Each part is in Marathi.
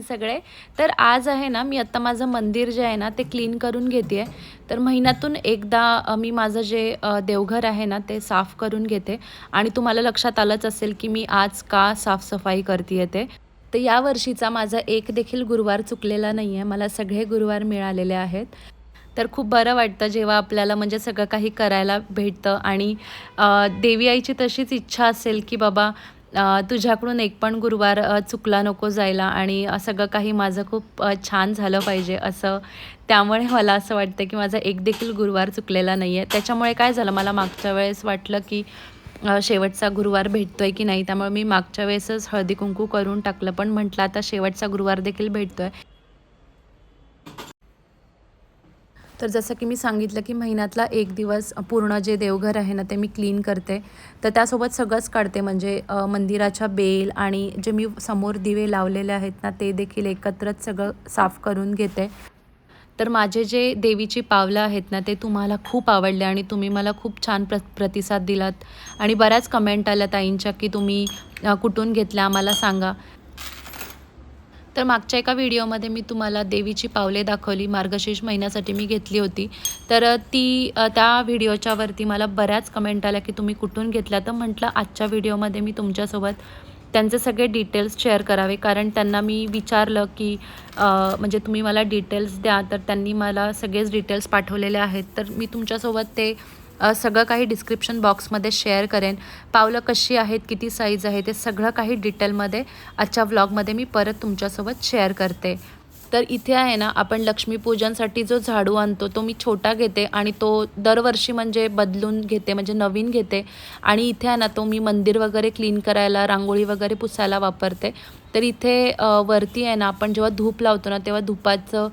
तुम्ही सगळे. तर आज आहे ना मी आत्ता माझं मंदिर जे आहे ना ते क्लीन करून घेते आहे तर महिन्यातून एकदा मी माझं जे देवघर आहे ना ते साफ करून घेते. आणि तुम्हाला लक्षात आलंच असेल की मी आज का साफसफाई करते ते. तर या वर्षीचा माझा एक देखील गुरुवार चुकलेला नाही आहे मला सगळे गुरुवार मिळालेले आहेत. तर खूप बरं वाटतं जेव्हा आपल्याला म्हणजे सगळं काही करायला भेटतं. आणि देवी आईची तशीच इच्छा असेल की बाबा तुझ्याकडून एक पण गुरुवार चुकला नको जायला आणि सगळं काही माझं खूप छान झालं पाहिजे असं त्यामुळे मला असं वाटतं की माझा एक देखील गुरुवार चुकलेला नाही आहे त्याच्यामुळे काय झालं मला मागच्या वेळेस वाटलं की शेवटचा गुरुवार भेटतो आहे की नाही त्यामुळे मी मागच्या वेळेसच हळदी कुंकू करून टाकलं. पण म्हटलं आता शेवटचा गुरुवार देखील भेटतो आहे तर जसं की मी सांगितलं की महिन्यातला एक दिवस पूर्ण जे देवघर आहे ना ते मी क्लीन करते. तर त्यासोबत सगळंच काढते. म्हणजे मंदिराच्या बेल आणि जे मी समोर दिवे लावलेले आहेत ना ते देखील एकत्रच सगळं साफ करून घेते. तर माझे जे देवीची पावलं आहेत ना ते तुम्हाला खूप आवडले आणि तुम्ही मला खूप छान प्र प्रतिसाद दिलात. आणि बऱ्याच कमेंट आल्या ताईंच्या की तुम्ही कुठून घेतल्या आम्हाला सांगा. तर मागच्या एका व्हिडिओमध्ये मी तुम्हाला देवीची पावले दाखवली मार्गशीर्ष महिन्यासाठी मी घेतली होती. तर ती त्या व्हिडिओच्यावरती मला बऱ्याच कमेंट आल्या की तुम्ही कुठून घेतल्या तर म्हटलं आजच्या व्हिडिओमध्ये मी तुमच्यासोबत त्यांचे सगळे डिटेल्स शेअर करावे. कारण त्यांना मी विचारलं की म्हणजे तुम्ही मला डिटेल्स द्या. तर त्यांनी मला सगळेच डिटेल्स पाठवलेले आहेत. तर मी तुमच्यासोबत ते सगळं काही डिस्क्रिप्शन बॉक्समध्ये शेअर करेन. पावलं कशी आहेत किती साईज आहे ते सगळं काही डिटेलमध्ये आजच्या व्लॉगमध्ये मी परत तुमच्यासोबत शेअर करते. तर इथे आहे ना आपण लक्ष्मीपूजनसाठी जो झाडू आणतो तो मी छोटा घेते आणि तो दरवर्षी म्हणजे बदलून घेते म्हणजे नवीन घेते. आणि इथे आहे ना तो मी मंदिर वगैरे क्लीन करायला रांगोळी वगैरे पुसायला वापरते. तर इथे वरती आहे ना आपण जेव्हा धूप लावतो ना तेव्हा धुपाचं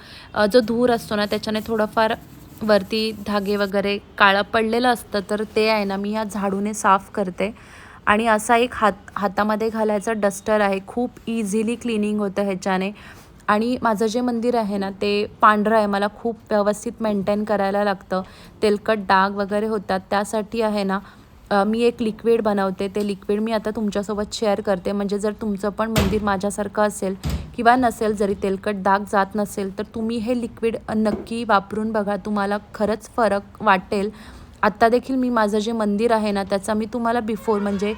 जो धूर असतो ना त्याच्याने थोडंफार वरती धागे वगैरे काळं पडलेलं असतं तर ते आहे ना मी ह्या झाडूने साफ करते. आणि असा एक हात हातामध्ये घालायचा डस्टर आहे. खूप इझिली क्लिनिंग होतं ह्याच्याने. आणि माझं जे मंदिर आहे ना ते पांढरं आहे. मला खूप व्यवस्थित मेंटेन करायला लागतं. तेलकट डाग वगैरे होतात. त्यासाठी आहे ना मी एक लिक्विड बनवते. ते लिक्विड मी आता तुमच्यासोबत शेअर करते. म्हणजे जर तुमचं पण मंदिर माझ्यासारखं असेल किंवा नसेल जरी तेलकट डाग जात नसेल तर तुम्ही हे लिक्विड नक्की वापरून बघा. तुम्हाला खरंच फरक वाटेल. आत्ता देखील मी माझं जे मंदिर आहे ना त्याचा मी तुम्हाला बिफोर म्हणजे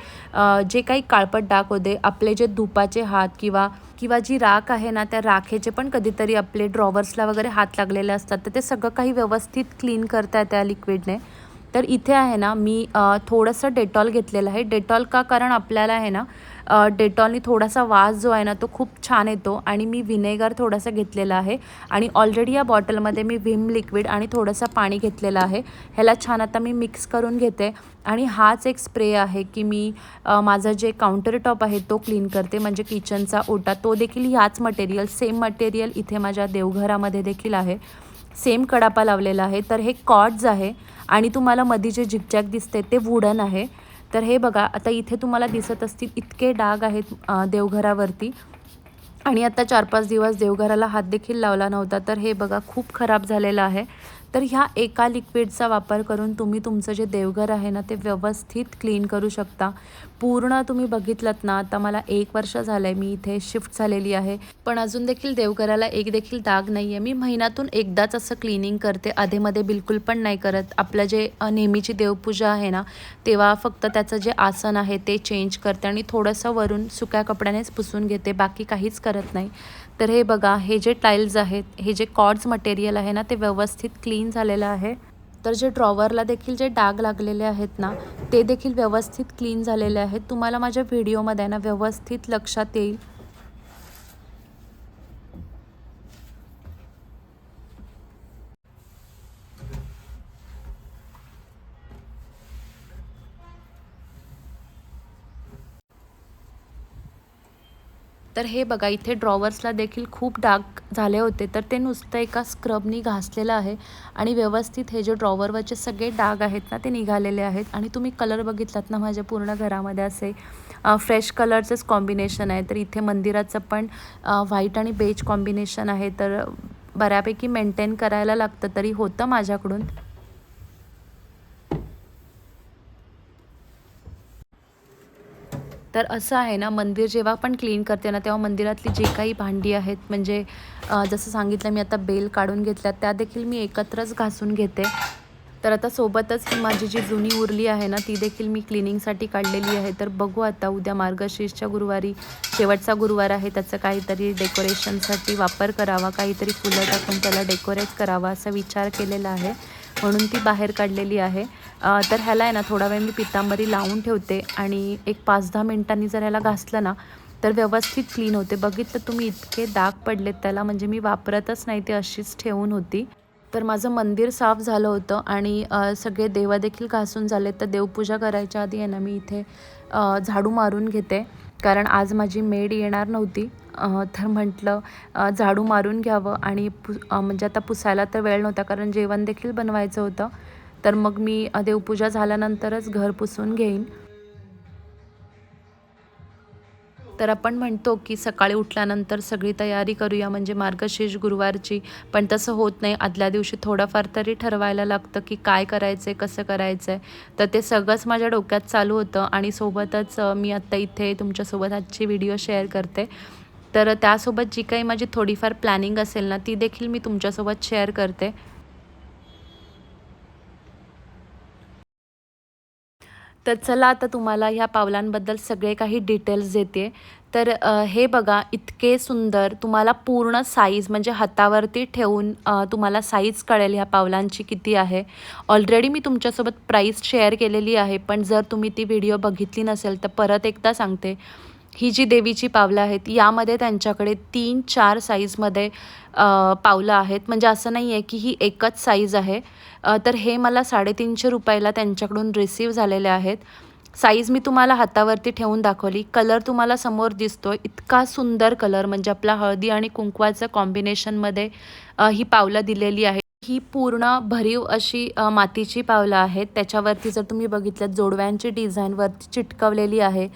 जे काही काळपट डाग होते आपले जे धुपाचे हात किंवा किंवा जी राख आहे ना त्या राखेचे पण कधीतरी आपले ड्रॉवर्सला वगैरे हात लागलेले असतात. तर ते सगळं काही व्यवस्थित क्लीन करता त्या लिक्विडने तर इथे आहे ना मी थोडंसं डेटॉल घेतलेलं आहे. डेटॉल का? कारण आपल्याला आहे ना डेटॉलनी थोडासा वास जो आहे ना तो खूप छान येतो आणि मी व्हिनेगर थोडासा घेतलेला आहे. आणि ऑलरेडी या बॉटलमध्ये मी विम लिक्विड आणि थोडंसं पाणी घेतलेलं आहे. ह्याला छान आता मी मिक्स करून घेते. आणि हाच एक स्प्रे आहे की मी माझा जे काउंटर टॉप आहे तो क्लीन करते. म्हणजे किचनचा ओटा तो देखील ह्याच मटेरियल सेम मटेरियल इथे माझ्या देवघरामध्ये देखील आहे. सेम कडापा लावलेला आहे. तर हे कॉड्स आहे आणि तुम्हाला मध्ये जे झिकझॅक दिसते ते वुडन आहे. तर हे बघा आता इथे तुम्हाला दिसत असतील इतके डाग आहेत देवघरावरती. आणि आता चार पाच दिवस देवघराला हात देखील लावला नव्हता. तर हे बघा खूप खराब झालेलं आहे. तर ह्या एका लिक्विडचा वापर करून तुम्ही तुमचं जे देवघर आहे ना ते व्यवस्थित क्लीन करू शकता. पूर्ण तुम्ही बघितलं ना आता मला एक वर्ष झालं आहे मी इथे शिफ्ट झालेली आहे. पण अजून देखील देवघराला एक देखील दाग नाही आहे मी महिन्यातून एकदाच असं क्लिनिंग करते. आधेमध्ये बिलकुल पण नाही करत. आपलं जे नेहमीची देवपूजा आहे ना तेव्हा फक्त त्याचं जे आसन आहे ते चेंज करते आणि थोडंसं वरून सुक्या कपड्यानेच पुसून घेते. बाकी काहीच करत नाही. तर हे बघा हे जे टाईल्स आहेत हे जे कॉर्ड्स मटेरियल आहे ना ते व्यवस्थित क्लीन झालेलं आहे. तर जे ड्रॉवरला देखील जे डाग लागलेले आहेत ना ते देखील व्यवस्थित क्लीन झालेले आहेत. तुम्हाला माझ्या व्हिडिओमध्ये ना व्यवस्थित लक्षात येईल. तर हे बघा इथे ड्रॉवर्सला देखील खूप डाग झाले होते. तर ते नुसतं एका स्क्रबनी घासलेलं आहे आणि व्यवस्थित हे जे ड्रॉवरवरचे सगळे डाग आहेत ना ते निघालेले आहेत. आणि तुम्ही कलर बघितलात ना माझ्या पूर्ण घरामध्ये असे फ्रेश कलरचंच कॉम्बिनेशन आहे. तर इथे मंदिराचं पण व्हाईट आणि बेज कॉम्बिनेशन आहे. तर बऱ्यापैकी मेंटेन करायला लागतं तरी होतं माझ्याकडून. तर असं आहे ना मंदिर जेव्हा पण क्लीन करते ना तेव्हा मंदिरातली जी काही भांडी आहेत म्हणजे जसं सांगितलं मी आता बेल काढून घेतल्या त्या देखील मी एकत्रच घासून घेते. तर आता सोबतच ही माझी जी जुनी उरली आहे ना ती देखील मी क्लिनिंगसाठी काढलेली आहे. तर बघू आता उद्या मार्गशीर्षच्या गुरुवारी शेवटचा गुरुवार आहे त्याचं काहीतरी डेकोरेशनसाठी वापर करावा काहीतरी फुलं टाकून त्याला डेकोरेट करावा असा विचार केलेला आहे. म्हणून ती बाहेर काढलेली आहे. तर ह्याला आहे ना थोडा वेळ मी पितांबरी लावून ठेवते आणि एक पाच दहा मिनटांनी जर ह्याला घासलं ना तर व्यवस्थित क्लीन होते. बघितलं तुम्ही इतके दाग पडलेत त्याला म्हणजे मी वापरतच नाही ते अशीच ठेवून होती. तर माझं मंदिर साफ झालं होतं आणि सगळे देवादेखील घासून झाले तर देवपूजा करायच्या आधी आहे ना मी इथे झाडू मारून घेते. कारण आज माझी मेड येणार नव्हती. तर म्हटलं झाडू मारून घ्यावं आणि पु म्हणजे आता पुसायला तर वेळ नव्हता कारण जेवण देखील बनवायचं होतं. तर मग मी देवपूजा झाल्यानंतरच घर पुसून घेईन. तर आपण म्हणतो की सकाळी उठल्यानंतर सगळी तयारी करूया म्हणजे मार्गशीर्ष गुरुवारची. पण तसं होत नाही. आदल्या दिवशी थोडंफार तरी ठरवायला लागतं की काय करायचं आहे कसं करायचं आहे तर ते सगळंच माझ्या डोक्यात चालू होतं आणि सोबतच मी आत्ता इथे तुमच्यासोबत आजची व्हिडिओ शेअर करते. तर त्यासोबत जी काही माझी थोडीफार प्लॅनिंग असेल ना ती देखील मी तुमच्यासोबत शेअर करते. तर चला आता तुम्हाला ह्या पावलांबद्दल सगळे काही डिटेल्स देते. तर हे बघा इतके सुंदर तुम्हाला पूर्ण साईज म्हणजे हातावरती ठेवून तुम्हाला साईज कळेल ह्या पावलांची किती आहे. ऑलरेडी मी तुमच्यासोबत प्राईस शेअर केलेली आहे पण जर तुम्ही ती व्हिडिओ बघितली नसेल तर परत एकदा सांगते. ही जी देवीची पावलं आहेत यामध्ये त्यांच्याकडे तीन चार साईजमध्ये पावलं आहेत. म्हणजे असं नाही आहे की ही एकच साईज आहे. तर हे मला साडेतीनशे रुपयाला त्यांच्याकडून रिसीव झालेले आहेत. साईज मी तुम्हाला हातावरती ठेवून दाखवली. कलर तुम्हाला समोर दिसतो इतका सुंदर कलर म्हणजे आपला हळदी आणि कुंकवाचं कॉम्बिनेशनमध्ये ही पावलं दिलेली आहे ही पूर्ण भरीव अशी मातीची पावलं आहेत. त्याच्यावरती जर तुम्ही बघितलं जोडव्यांची डिझाईन वरती चिटकवलेली आहे.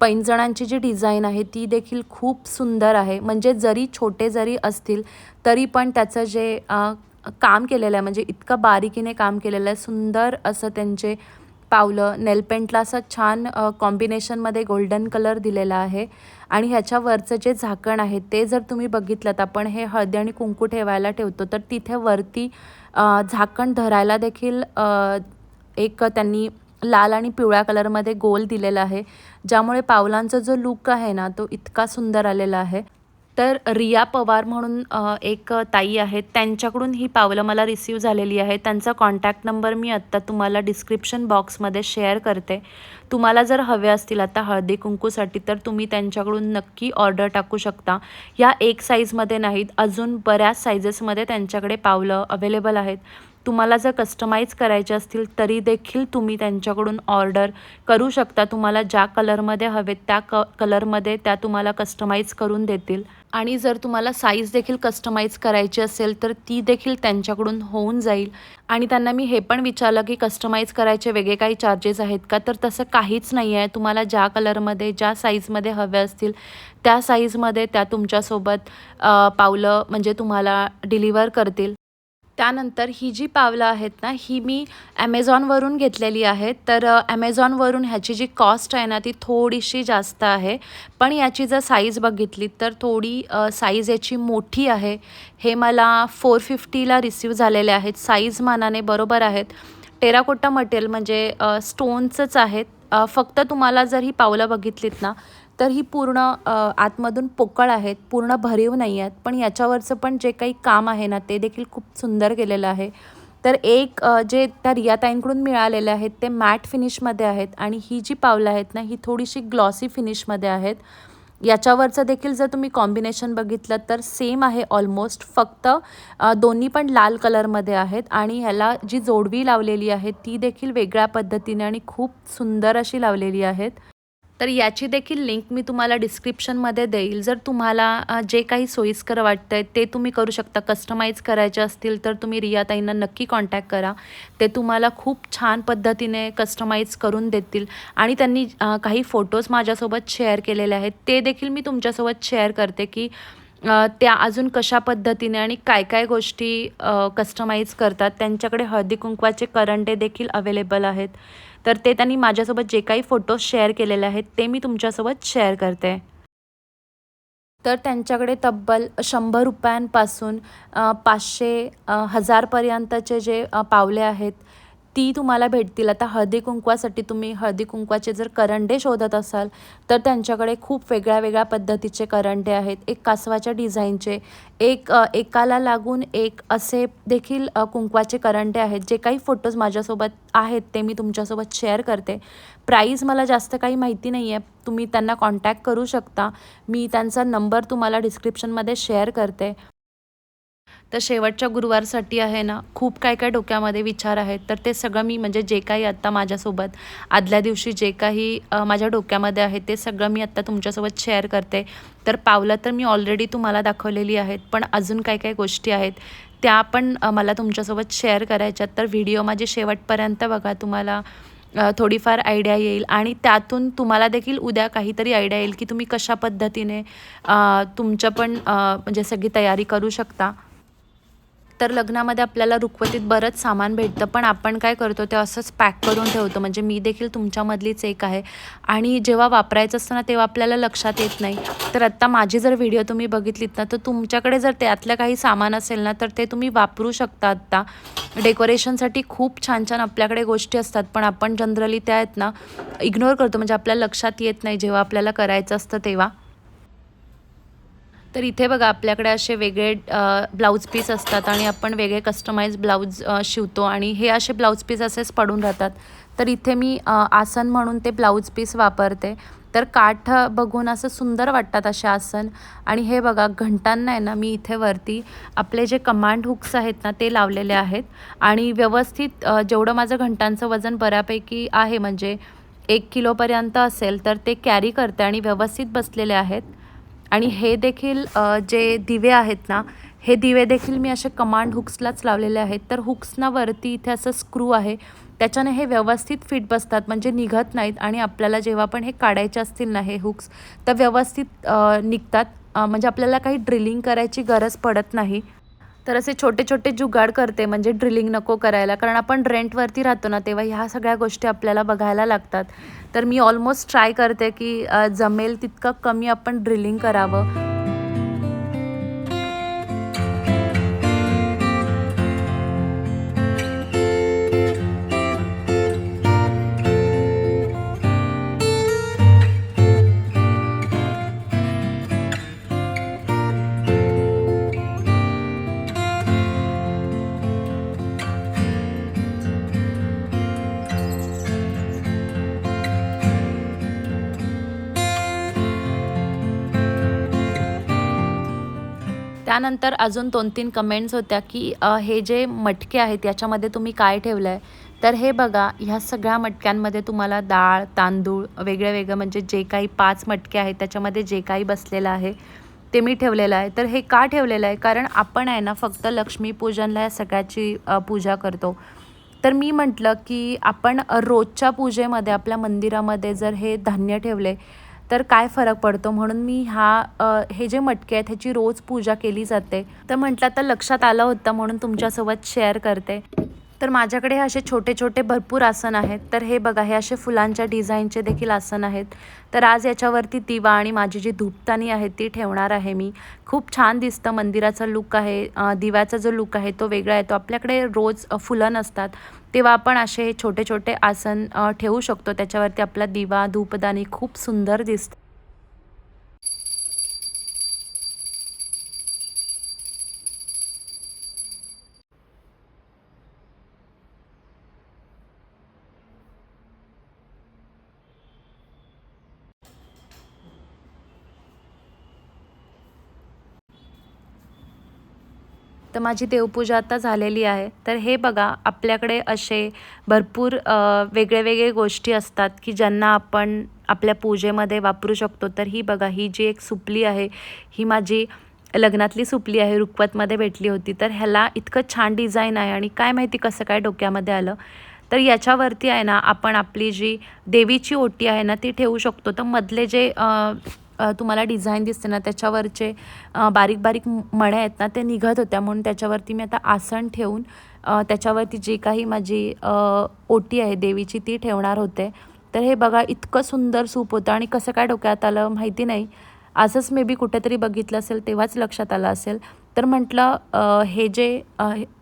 पैंजणांची जी डिझाईन आहे ती देखील खूप सुंदर आहे. म्हणजे जरी छोटे जरी असतील तरी पण त्याचं जे काम केलेलं आहे म्हणजे इतकं बारीकीने काम केलेलं आहे सुंदर असं त्यांचे पावलं नेलपेंटला असं छान कॉम्बिनेशनमध्ये गोल्डन कलर दिलेला आहे. आणि ह्याच्यावरचं जे झाकण आहे ते जर तुम्ही बघितलं आपण हे हळदी आणि कुंकू ठेवायला ठेवतो तर तिथे वरती झाकण धरायला देखील एक त्यांनी लाल आणि पिवळ्या कलरमध्ये गोल दिलेला आहे. ज्यामुळे पावलांचा जो लुक आहे ना तो इतका सुंदर आलेला आहे. तर रिया पवार म्हणून एक ताई आहेत. त्यांच्याकडून ही पावलं मला रिसीव झालेली आहे त्यांचा कॉन्टॅक्ट नंबर मी आत्ता तुम्हाला डिस्क्रिप्शन बॉक्समध्ये शेअर करते. तुम्हाला जर हवे असतील आता हळदी कुंकूसाठी तर तुम्ही त्यांच्याकडून नक्की ऑर्डर टाकू शकता. या एक साईजमध्ये नाहीत. अजून बऱ्याच साईजेसमध्ये त्यांच्याकडे पावलं अवेलेबल आहेत. तुम्हाला जर कस्टमाइज करायचे असतील तरी देखील तुम्ही त्यांच्याकडून ऑर्डर करू शकता. तुम्हाला ज्या कलरमध्ये हवेत त्या क कलरमध्ये त्या तुम्हाला कस्टमाइज करून देतील. आणि जर तुम्हाला साईज देखील कस्टमाइज करायची असेल तर ती देखील त्यांच्याकडून होऊन जाईल. आणि त्यांना मी हे पण विचारलं की कस्टमाइज करायचे वेगळे काही चार्जेस आहेत का? तर तसं काहीच नाही आहे. तुम्हाला ज्या कलरमध्ये ज्या साईजमध्ये हवे असतील त्या साईजमध्ये त्या तुमच्यासोबत पावलं म्हणजे तुम्हाला डिलिव्हर करतील. त्यानंतर ही जी पावलं आहेत ना ही मी ॲमेझॉनवरून घेतलेली आहेत. तर ॲमेझॉनवरून ह्याची जी कॉस्ट आहे ना ती थोडीशी जास्त आहे. पण याची जर साईज बघितली तर थोडी साईज याची मोठी आहे. हे मला फोर फिफ्टीला रिसीव झालेले आहेत. साईज मानाने बरोबर आहेत. टेराकोटा मटेरियल म्हणजे स्टोनचंच आहेत. फक्त तुम्हाला जर ही पावलं बघितलीत ना तर ही पूर्ण आतमधून पोकळ आहेत पूर्ण भरीव नाही आहेत पण याच्यावरचं पण जे काही काम आहे ना ते देखील खूप सुंदर केलेलं आहे. तर एक जे त्या रियाताईंकडून मिळालेले आहेत ते मॅट फिनिशमध्ये आहेत आणि ही जी पावलं आहेत ना ही थोडीशी ग्लॉसी फिनिशमध्ये आहेत. याच्यावरचं देखील जर तुम्ही कॉम्बिनेशन बघितलं तर सेम आहे ऑलमोस्ट फक्त दोन्ही पण लाल कलरमध्ये आहेत आणि ह्याला जी जोडवी लावलेली आहे ती देखील वेगळ्या पद्धतीने आणि खूप सुंदर अशी लावलेली आहेत. तर याची देखील लिंक मी तुम्हाला डिस्क्रिप्शनमध्ये देईल. जर तुम्हाला जे काही सोयीस्कर वाटतं आहे ते तुम्ही करू शकता. कस्टमाइज करायचे असतील तर तुम्ही रियाताईंना नक्की कॉन्टॅक्ट करा. ते तुम्हाला खूप छान पद्धतीने कस्टमाइज करून देतील. आणि त्यांनी काही फोटोज माझ्यासोबत शेअर केलेले आहेत. ते देखील मी तुमच्यासोबत शेअर करते की त्या अजून कशा पद्धतीने आणि काय काय गोष्टी कस्टमाइज करतात. त्यांच्याकडे हळदी कुंकवाचे करंटे देखील अवेलेबल आहेत. तर ते त्यांनी माझ्यासोबत जे काही फोटोज शेअर केलेले आहेत ते मी तुमच्यासोबत शेअर करते. तर त्यांच्याकडे तब्बल शंभर रुपयांपासून पाचशे हजारपर्यंतचे जे पावले आहेत ती तुम्हाला भेटतील. आता हळदी कुंकवासाठी तुम्ही हळदी कुंकवाचे जर करंडे शोधत असाल तर त्यांच्याकडे खूप वेगळ्या वेगळ्या पद्धतीचे करंडे आहेत. एक कासवाच्या डिझाईनचे एक एकाला लागून एक असे देखील कुंकवाचे करंडे आहेत. जे काही फोटोज माझ्यासोबत आहेत ते मी तुमच्यासोबत शेअर करते. प्राईज मला जास्त काही माहिती नाही आहे तुम्ही त्यांना कॉन्टॅक्ट करू शकता. मी त्यांचा नंबर तुम्हाला डिस्क्रिप्शनमध्ये शेअर करते. तर शेवटच्या गुरुवारसाठी आहे ना खूप काय काय डोक्यामध्ये विचार आहेत. तर ते सगळं मी म्हणजे जे काही आत्ता माझ्यासोबत आदल्या दिवशी जे काही माझ्या डोक्यामध्ये आहे ते सगळं मी आत्ता तुमच्यासोबत शेअर करते. तर पावलं तर मी ऑलरेडी तुम्हाला दाखवलेली आहेत पण अजून काय काय गोष्टी आहेत त्या पण मला तुमच्यासोबत शेअर करायच्यात तर व्हिडिओ माझे शेवटपर्यंत बघा तुम्हाला थोडीफार आयडिया येईल. आणि त्यातून तुम्हाला देखील उद्या काहीतरी आयडिया येईल की तुम्ही कशा पद्धतीने तुमचं पण म्हणजे सगळी तयारी करू शकता. तर लग्नामध्ये आपल्याला रुखवतीत बरंच सामान भेटतं पण आपण काय करतो ते असंच पॅक करून ठेवतो. म्हणजे मी देखील तुमच्यामधलीच एक आहे. आणि जेव्हा वापरायचं असतं ना तेव्हा आपल्याला लक्षात येत नाही. तर आत्ता माझी जर व्हिडिओ तुम्ही बघितलीत ना तर तुमच्याकडे जर त्यातलं काही सामान असेल ना तर ते तुम्ही वापरू शकता आत्ता डेकोरेशनसाठी खूप छान छान आपल्याकडे गोष्टी असतात पण आपण जनरली त्या आहेत ना इग्नोर करतो. म्हणजे आपल्याला लक्षात येत नाही जेव्हा आपल्याला करायचं असतं तेव्हा. तर इथे बघा आपल्याकडे असे वेगळे ब्लाऊज पीस असतात आणि आपण वेगळे कस्टमाइज ब्लाऊज शिवतो आणि हे असे ब्लाऊज पीस असेच पडून राहतात. तर इथे मी आसन म्हणून ते ब्लाऊज पीस वापरते. तर काठ बघून असं सुंदर वाटतात असे आसन. आणि हे बघा घंटांना आहे ना मी इथे वरती आपले जे कमांड हुक्स आहेत ना ते लावलेले आहेत. आणि व्यवस्थित जेवढं माझं घंटांचं वजन बऱ्यापैकी आहे म्हणजे एक किलोपर्यंत असेल तर ते कॅरी करते आणि व्यवस्थित बसलेले आहेत. आणि हे देखील जे दिवे आहेत ना हे दिवे देखील मी असे कमांड हुक्सलाच लावलेले आहेत. तर हुक्सना वरती इथे असं स्क्रू आहे. त्याच्याने हे व्यवस्थित फिट बसतात म्हणजे निघत नाहीत आणि आपल्याला जेव्हा पण हे काढायचे असतील ना हे हुक्स तर व्यवस्थित निघतात. म्हणजे आपल्याला काही ड्रिलिंग करायची गरज पडत नाही. तर असे छोटे छोटे जुगाड करते म्हणजे ड्रिलिंग नको करायला. कारण आपण रेंटवरती राहतो ना तेव्हा ह्या सगळ्या गोष्टी आपल्याला बघायला लागतात. तर मी ऑलमोस्ट ट्राय करते की जमेल तितकं कमी आपण ड्रिलिंग करावं. त्यानंतर अजून दोन तीन कमेंट्स होत्या की हे जे मटके आहेत याच्यामध्ये तुम्ही काय ठेवलं आहे तर हे बघा ह्या सगळ्या मटक्यांमध्ये तुम्हाला डाळ तांदूळ वेगळं वेगळं म्हणजे जे काही पाच मटके आहेत त्याच्यामध्ये जे काही बसलेलं आहे ते मी ठेवलेलं आहे. तर हे का ठेवलेलं आहे? कारण आपण आहे ना फक्त लक्ष्मीपूजनला या सगळ्याची पूजा करतो. तर मी म्हटलं की आपण रोजच्या पूजेमध्ये आपल्या मंदिरामध्ये जर हे धान्य ठेवले तर काय फरक पडतो? म्हणून मी हा हे जे मटके आहेत ह्याची रोज पूजा केली जाते. तर म्हटलं तर लक्षात आलं होतं म्हणून तुमच्यासोबत शेअर करते. तर माझ्याकडे हे असे छोटे छोटे भरपूर आसन आहेत. तर हे बघा हे असे फुलांच्या डिझाईनचे देखील आसन आहेत. तर आज याच्यावरती दिवा आणि माझी जी धूपतानी आहे ती ठेवणार आहे मी. खूप छान दिसतं मंदिराचा लुक आहे. दिव्याचा जो लुक आहे तो वेगळा आहे. तो आपल्याकडे रोज फुलं नसतात. तेव्हा आपण असे छोटे छोटे आसन ठेवू शकतो. त्याच्यावरती आपला दिवा धूपदानी खूप सुंदर दिसतं. तर माझी देवपूजा आता झालेली आहे. तर हे बघा आपल्याकडे असे भरपूर वेगळे वेगळे गोष्टी असतात की ज्यांना आपण आपल्या पूजेमध्ये वापरू शकतो. तर ही बघा ही जी एक सुपली आहे ही माझी लग्नातली सुपली आहे रुखवतमध्ये भेटली होती. तर ह्याला इतकं छान डिझाईन आहे आणि काय माहिती कसं काय डोक्यामध्ये आलं. तर याच्यावरती आहे ना आपण आपली जी देवीची ओटी आहे ना ती ठेवू शकतो. तर मधले जे तुम्हाला डिझाईन दिसते ना त्याच्यावरचे बारीक बारीक मण्या आहेत ना ते निघत होत्या. म्हणून त्याच्यावरती मी आता आसन ठेवून त्याच्यावरती जी काही माझी ओटी आहे देवीची ती ठेवणार होते. तर हे बघा इतकं सुंदर सूप होतं. आणि कसं काय डोक्यात आलं माहिती नाही. असंच मे बी कुठेतरी बघितलं असेल तेव्हाच लक्षात आलं असेल. तर म्हटलं हे जे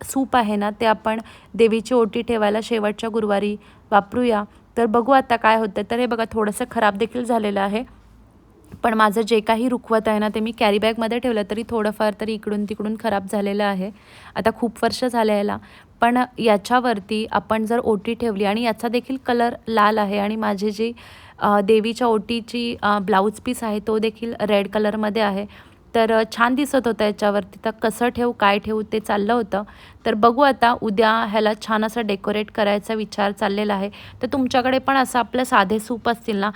सूप आहे ना ते आपण देवीची ओटी ठेवायला शेवटच्या गुरुवारी वापरूया. तर बघू आता काय होतं तर हे बघा थोडंसं खराब देखील झालेलं आहे. पण माझं जे काही रुखवत आहे ना ते मी कॅरीबॅगमध्ये ठेवलं तरी थोडंफार तरी इकडून तिकडून खराब झालेलं आहे. आता खूप वर्ष झालं याला. पण याच्यावरती आपण जर ओटी ठेवली आणि याचा देखील कलर लाल आहे आणि माझी जी देवीच्या ओटीची ब्लाऊज पीस आहे तो देखील रेड कलरमध्ये आहे. तर छान दिसत होतं याच्यावरती. तर कसं ठेवू काय ठेवू ते चाललं होतं. तर बघू आता उद्या ह्याला छान असं डेकोरेट करायचा विचार चाललेला आहे. तर तुमच्याकडे पण असं आपलं साधे सूप असतील ना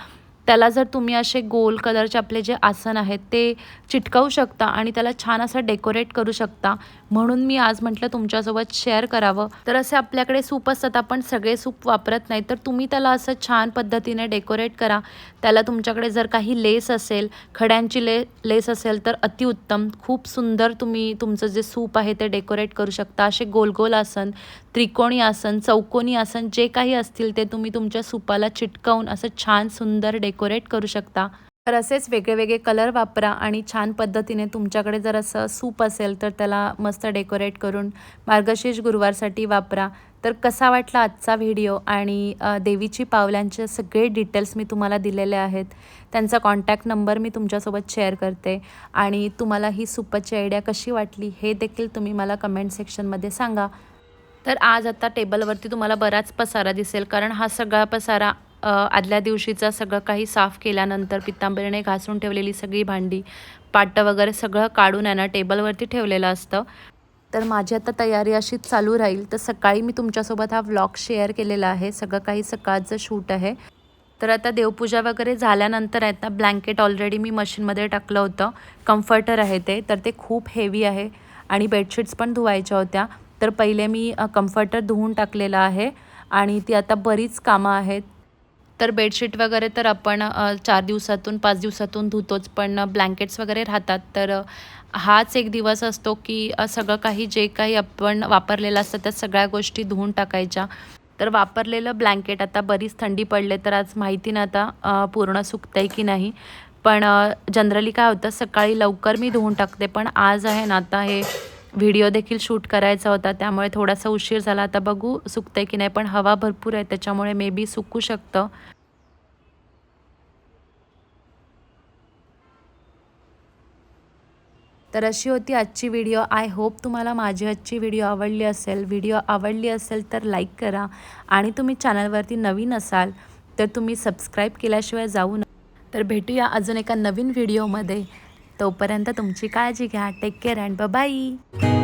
त्याला जर तुम्ही असे गोल कलरचे आपले जे आसन आहेत ते चिटकवू शकता आणि त्याला छान असं डेकोरेट करू शकता. म्हणून मी आज म्हटलं तुमच्यासोबत शेअर करावं. तर असे आपल्याकडे सूप असतात आपण सगळे सूप वापरत नाही. तर तुम्ही त्याला असं छान पद्धतीने डेकोरेट करा. त्याला तुमच्याकडे जर काही लेस असेल खड्यांची ले लेस असेल तर अतिउत्तम. खूप सुंदर तुम्ही तुमचं जे सूप आहे ते डेकोरेट करू शकता. असे गोल गोल आसन. त्रिकोणी आसन चौकोनी आसन जे काही असतील ते तुम्ही तुमच्या सूपाला चिटकवून असं छान सुंदर डेकोरेट करू शकता. तर असेच वेगळे वेगळे कलर वापरा आणि छान पद्धतीने तुमच्याकडे जर असं सूप असेल तर त्याला मस्त डेकोरेट करून मार्गशीर्ष गुरुवारसाठी वापरा. तर कसा वाटला आजचा व्हिडिओ आणि देवीची पावलांचे सगळे डिटेल्स मी तुम्हाला दिलेले आहेत. त्यांचा कॉन्टॅक्ट नंबर मी तुमच्यासोबत शेअर करते आणि तुम्हाला ही सुपाची आयडिया कशी वाटली हे देखील तुम्ही मला कमेंट सेक्शनमध्ये सांगा. तर आज आता टेबलवरती तुम्हाला बराच पसारा दिसेल कारण हा सगळा पसारा आदल्या दिवशीचा सगळं काही साफ केल्यानंतर पितांबरीने घासून ठेवलेली सगळी भांडी पाटं वगैरे सगळं काढून आहे ना टेबलवरती ठेवलेलं असतं. तर माझी आता तयारी अशीच चालू राहील तर सकाळी मी तुमच्यासोबत हा व्लॉग शेअर केलेला आहे. सगळं काही सकाळचं शूट आहे. तर आता देवपूजा वगैरे झाल्यानंतर आहेत ना ब्लँकेट ऑलरेडी मी मशीनमध्ये टाकलं होतं. कम्फर्टर आहे ते तर ते खूप हेवी आहे. आणि बेडशीट्स पण धुवायच्या होत्या. तर पहिले मी कम्फर्टर धुवून टाकलेलं आहे आणि ती आता बरीच कामं आहेत. तर बेडशीट वगैरे तर आपण चार दिवसातून पाच दिवसातून धुतोच पण ब्लँकेट्स वगैरे राहतात. तर हाच एक दिवस असतो की सगळं काही जे काही आपण वापरलेलं असतं त्या सगळ्या गोष्टी धुवून टाकायच्या. तर वापरलेलं ब्लँकेट आता बरीच थंडी पडले तर आज माहिती ना आता पूर्ण पूर्ण सुकतंय की नाही. पण जनरली काय होतं सकाळी लवकर मी धुवून टाकते पण आज आहे ना आता हे व्हिडिओ देखील शूट करायचा होता त्यामुळे थोडासा उशीर झाला. आता बघू सुकतंय की नाही पण हवा भरपूर आहे त्याच्यामुळे मे बी सुकू शकतं. तर अशी होती आजची व्हिडिओ. आय होप तुम्हाला माझी आजची व्हिडिओ आवडली असेल. व्हिडिओ आवडली असेल तर लाईक करा. आणि तुम्ही चॅनलवरती नवीन असाल तर तुम्ही सबस्क्राईब केल्याशिवाय जाऊ नका तर भेटूया अजून एका नवीन व्हिडिओमध्ये. तोपर्यंत तुमची काळजी घ्या. Take care and bye